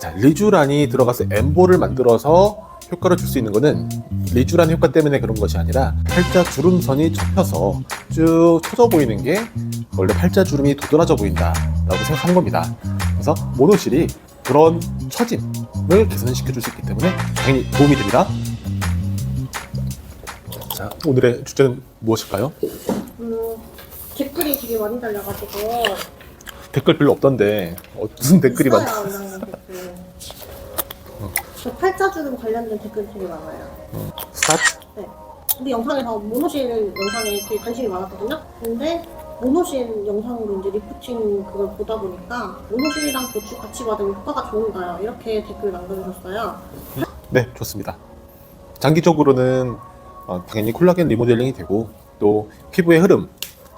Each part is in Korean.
자, 리쥬란이 들어가서 엠보를 만들어서 효과를 줄 수 있는 거는 리쥬란 효과 때문에 그런 것이 아니라 팔자 주름선이 접혀서 쭉 쳐져 보이는 게 원래 팔자 주름이 도드라져 보인다라고 생각하는 겁니다. 그래서 모노실이 그런 처짐을 개선시켜 줄 수 있기 때문에 당연히 도움이 됩니다. 자, 오늘의 주제는 무엇일까요? 음, 댓글이 되게 많이 달려가지고 댓글 별로 없던데 어, 무슨 댓글이 많? 있 댓글. 저 팔자 주름 관련된 댓글이 되게 많아요. 스타트. 네. 우리 영상에서 모노실 영상에 되게 관심이 많았거든요. 근데 모노실 영상으로 이제 리프팅 그걸 보다 보니까 모노실이랑 고추 같이 받으면 효과가 좋은가요? 이렇게 댓글 남겨주셨어요. 네, 좋습니다. 장기적으로는 어, 당연히 콜라겐 리모델링이 되고 또 피부의 흐름,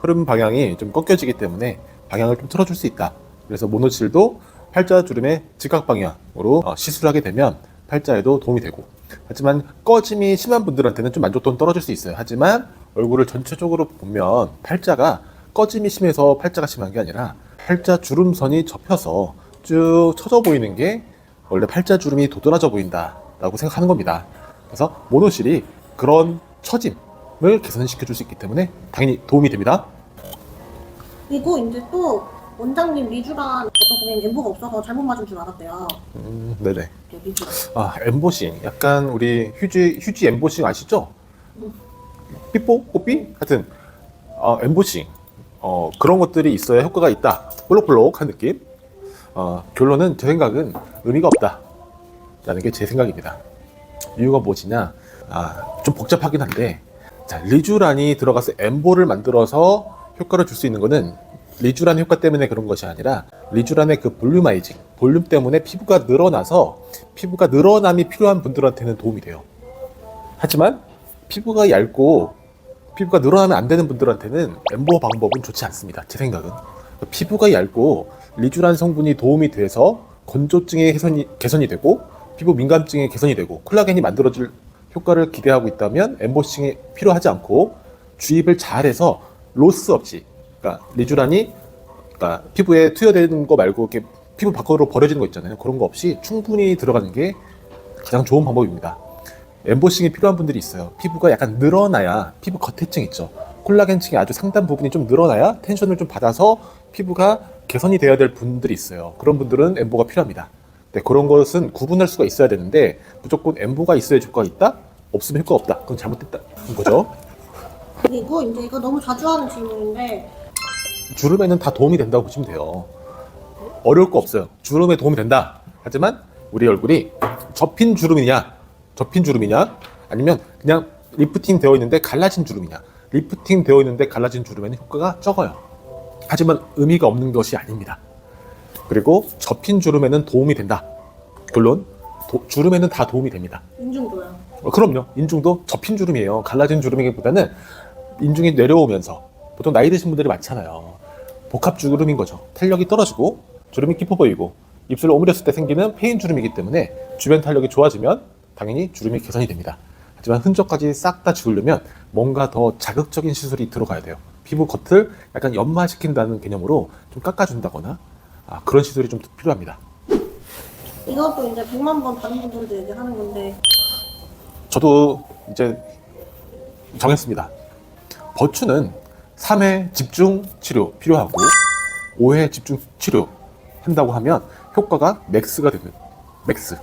흐름 방향이 좀 꺾여지기 때문에 방향을 좀 틀어줄 수 있다. 그래서 모노실도 팔자 주름의 직각 방향으로 어, 시술하게 되면 팔자에도 도움이 되고 하지만 꺼짐이 심한 분들한테는 좀 만족도는 떨어질 수 있어요. 하지만 얼굴을 전체적으로 보면 팔자가 꺼짐이 심해서 팔자가 심한 게 아니라 팔자 주름선이 접혀서 쭉 쳐져 보이는 게 원래 팔자 주름이 도드라져 보인다라고 생각하는 겁니다. 그래서 모노실이 그런 처짐을 개선시켜 줄 수 있기 때문에 당연히 도움이 됩니다. 그리고 이제 또 원장님 리주란 어떤 고객님 엠보가 없어서 잘못 맞은 줄 알았대요. 음, 네네. 네, 리주. 아, 엠보싱. 약간 우리 휴지, 휴지 엠보싱 아시죠? 삐뽀? 뽀삐? 하여튼, 어, 엠보싱. 어, 그런 것들이 있어야 효과가 있다. 볼록볼록한 느낌. 어, 결론은 제 생각은 의미가 없다. 라는 게 제 생각입니다. 이유가 무엇이냐? 아, 좀 복잡하긴 한데, 자, 리쥬란이 들어가서 엠보를 만들어서 효과를 줄 수 있는 거는 리쥬란 효과 때문에 그런 것이 아니라 리쥬란의 그 볼륨아이징, 볼륨 때문에 피부가 늘어나서 피부가 늘어남이 필요한 분들한테는 도움이 돼요. 하지만 피부가 얇고 피부가 늘어나면 안 되는 분들한테는 엠보 방법은 좋지 않습니다. 제 생각은. 피부가 얇고 리쥬란 성분이 도움이 돼서 건조증의 개선이, 개선이 되고 피부 민감증의 개선이 되고 콜라겐이 만들어질 효과를 기대하고 있다면 엠보싱이 필요하지 않고 주입을 잘해서 로스 없이 그러니까 리쥬란이 그러니까 피부에 투여되는 거 말고 이렇게 피부 밖으로 버려지는 거 있잖아요. 그런 거 없이 충분히 들어가는 게 가장 좋은 방법입니다. 엠보싱이 필요한 분들이 있어요. 피부가 약간 늘어나야 피부 겉에층 있죠. 콜라겐층이 아주 상단 부분이 좀 늘어나야 텐션을 좀 받아서 피부가 개선이 돼야 될 분들이 있어요. 그런 분들은 엠보가 필요합니다. 네, 그런 것은 구분할 수가 있어야 되는데 무조건 엠보가 있어야 효과가 있다? 없으면 효과가 없다. 그건 잘못됐다는 거죠. 그리고 이제 이거 너무 자주 하는 질문인데 주름에는 다 도움이 된다고 보시면 돼요. 어려울 거 없어요. 주름에 도움이 된다. 하지만 우리 얼굴이 접힌 주름이냐, 접힌 주름이냐, 아니면 그냥 리프팅 되어 있는데 갈라진 주름이냐. 리프팅 되어 있는데 갈라진 주름에는 효과가 적어요. 하지만 의미가 없는 것이 아닙니다. 그리고 접힌 주름에는 도움이 된다. 결론, 도- 주름에는 다 도움이 됩니다. 인중도요. 어, 그럼요. 인중도 접힌 주름이에요. 갈라진 주름이기보다는 인중이 내려오면서 보통 나이 드신 분들이 많잖아요. 복합 주름인 거죠. 탄력이 떨어지고 주름이 깊어 보이고 입술을 오므렸을 때 생기는 페인 주름이기 때문에 주변 탄력이 좋아지면 당연히 주름이 개선이 됩니다. 하지만 흔적까지 싹 다 지우려면 뭔가 더 자극적인 시술이 들어가야 돼요. 피부 겉을 약간 연마시킨다는 개념으로 좀 깎아준다거나 아, 그런 시술이 좀 필요합니다. 이것도 이제 100만 번 다른 분들도 얘기하는 건데 저도 이제 정했습니다. 버추는 3회 집중 치료 필요하고 5회 집중 치료 한다고 하면 효과가 맥스가 되는 맥스.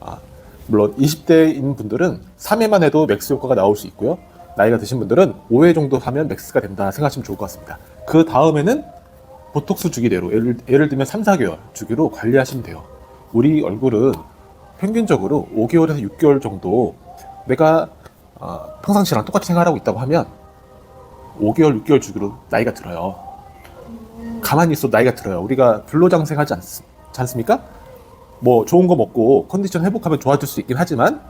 아, 물론 20대인 분들은 3회만 해도 맥스 효과가 나올 수 있고요. 나이가 드신 분들은 5회 정도 하면 맥스가 된다 생각하시면 좋을 것 같습니다. 그 다음에는 보톡스 주기대로 예를, 예를 들면 3, 4개월 주기로 관리하시면 돼요. 우리 얼굴은 평균적으로 5개월에서 6개월 정도 내가 어, 평상시랑 똑같이 생활하고 있다고 하면 5개월, 6개월 주기로 나이가 들어요. 가만히 있어도 나이가 들어요. 우리가 불로장생하지 않, 않습니까? 뭐 좋은 거 먹고 컨디션 회복하면 좋아질 수 있긴 하지만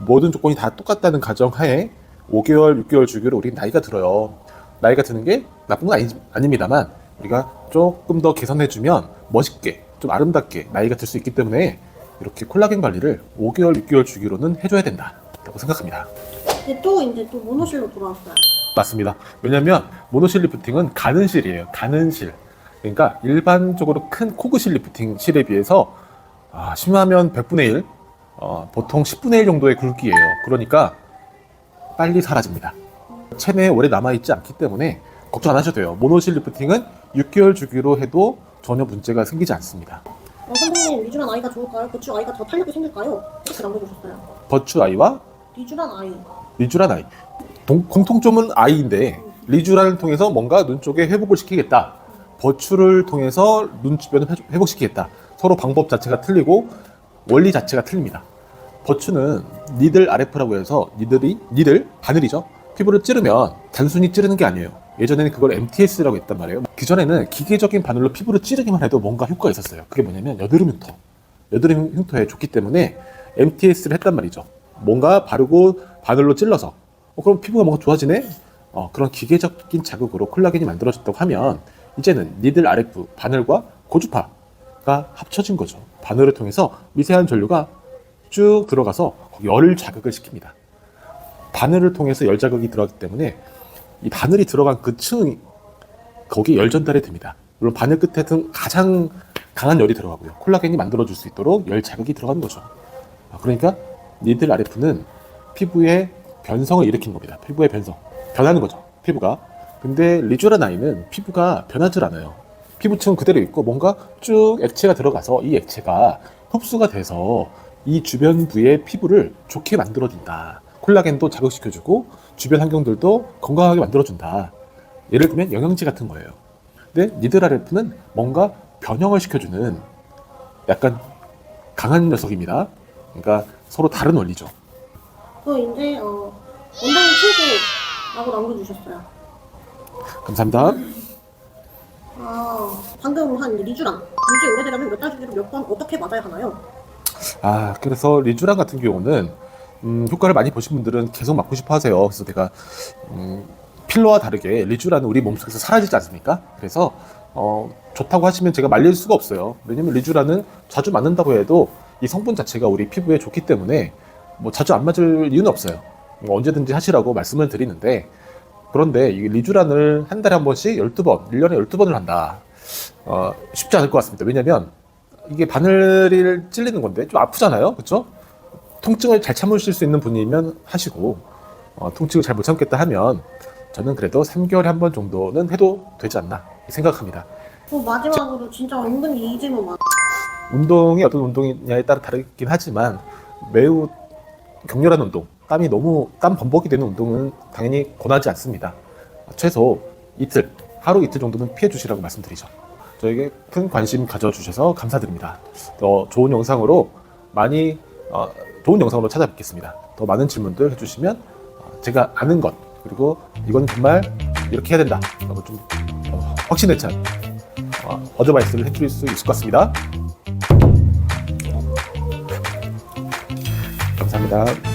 모든 조건이 다 똑같다는 가정하에 5개월, 6개월 주기로 우리 나이가 들어요. 나이가 드는 게 나쁜 건 아니, 아닙니다만 우리가 조금 더 개선해주면 멋있게 좀 아름답게 나이가 들 수 있기 때문에 이렇게 콜라겐 관리를 5개월, 6개월 주기로는 해줘야 된다라고 생각합니다. 또 이제 또 모노실로 돌아왔어요. 맞습니다. 왜냐면 모노실 리프팅은 가는 실이에요. 가는 실. 그러니까 일반적으로 큰 코그실 리프팅 실에 비해서 아, 심하면 100분의 1, 어, 보통 10분의 1 정도의 굵기예요. 그러니까 빨리 사라집니다. 체내에 오래 남아있지 않기 때문에 걱정 안 하셔도 돼요. 모노실 리프팅은 6개월 주기로 해도 전혀 문제가 생기지 않습니다. 어, 선생님 리쥬란 아이가 좋을까요? 고추 아이가 더 탄력이 생길까요? 이렇게 남겨주셨어요. 버추 아이와 리쥬란 아이. 리쥬란 아이. 동- 공통점은 아이인데 리쥬란을 통해서 뭔가 눈 쪽에 회복을 시키겠다. 버추를 통해서 눈 주변을 회- 회복시키겠다. 서로 방법 자체가 틀리고 원리 자체가 틀립니다. 버추는 니들 RF라고 해서 니들이 니들 바늘이죠. 피부를 찌르면 단순히 찌르는 게 아니에요. 예전에는 그걸 MTS라고 했단 말이에요. 기존에는 기계적인 바늘로 피부를 찌르기만 해도 뭔가 효과가 있었어요. 그게 뭐냐면 여드름 흉터. 여드름 흉터에 좋기 때문에 MTS를 했단 말이죠. 뭔가 바르고 바늘로 찔러서 어, 그럼 피부가 뭔가 좋아지네? 어, 그런 기계적인 자극으로 콜라겐이 만들어졌다고 하면 이제는 니들 RF 바늘과 고주파가 합쳐진 거죠. 바늘을 통해서 미세한 전류가 쭉 들어가서 거기 열 자극을 시킵니다. 바늘을 통해서 열 자극이 들어가기 때문에 이 바늘이 들어간 그 층이 거기에 열 전달이 됩니다. 물론 바늘 끝에는 가장 강한 열이 들어가고요. 콜라겐이 만들어줄 수 있도록 열 자극이 들어가는 거죠. 아, 그러니까 니들 RF는 피부의 변성을 일으키는 겁니다. 피부의 변성. 변하는 거죠. 피부가. 근데 리쥬란 아이는 피부가 변하질 않아요. 피부층은 그대로 있고 뭔가 쭉 액체가 들어가서 이 액체가 흡수가 돼서 이 주변 부의 피부를 좋게 만들어준다. 콜라겐도 자극시켜주고 주변 환경들도 건강하게 만들어준다. 예를 들면 영양제 같은 거예요. 근데 RF는 뭔가 변형을 시켜주는 약간 강한 녀석입니다. 그러니까 서로 다른 원리죠. 그 이제 어, 원장님 친구라고 남겨주셨어요. 감사합니다. 아 방금 한 리쥬란 유지 오래되려면 몇 달 주기로 몇 번 어떻게 맞아야 하나요? 아, 그래서 리쥬란 같은 경우는 음, 효과를 많이 보신 분들은 계속 맞고 싶어 하세요. 그래서 내가 음, 필러와 다르게 리쥬란은 우리 몸속에서 사라지지 않습니까? 그래서 어, 좋다고 하시면 제가 말릴 수가 없어요. 왜냐면 리쥬란은 자주 맞는다고 해도 이 성분 자체가 우리 피부에 좋기 때문에 뭐 자주 안 맞을 이유는 없어요. 뭐 언제든지 하시라고 말씀을 드리는데 그런데 이 리쥬란을 한 달에 한 번씩 12번, 1년에 12번을 한다. 어, 쉽지 않을 것 같습니다. 왜냐면 이게 바늘을 찔리는 건데 좀 아프잖아요. 그렇죠? 통증을 잘 참으실 수 있는 분이면 하시고 어, 통증을 잘 못 참겠다 하면 저는 그래도 3개월에 한 번 정도는 해도 되지 않나 생각합니다. 그 마지막으로 진짜 은근히 이 질문 많아. 운동이 어떤 운동이냐에 따라 다르긴 하지만 매우 격렬한 운동, 땀이 너무 땀 범벅이 되는 운동은 당연히 권하지 않습니다. 최소 이틀, 하루 이틀 정도는 피해 주시라고 말씀드리죠. 저에게 큰 관심 가져주셔서 감사드립니다. 더 좋은 영상으로 많이 어, 좋은 영상으로 찾아뵙겠습니다. 더 많은 질문들 해주시면 어, 제가 아는 것 그리고 이건 정말 이렇게 해야 된다. 라고 좀 어, 확신에 찬 어, 어드바이스를 해드릴 수 있을 것 같습니다. 감사합니다.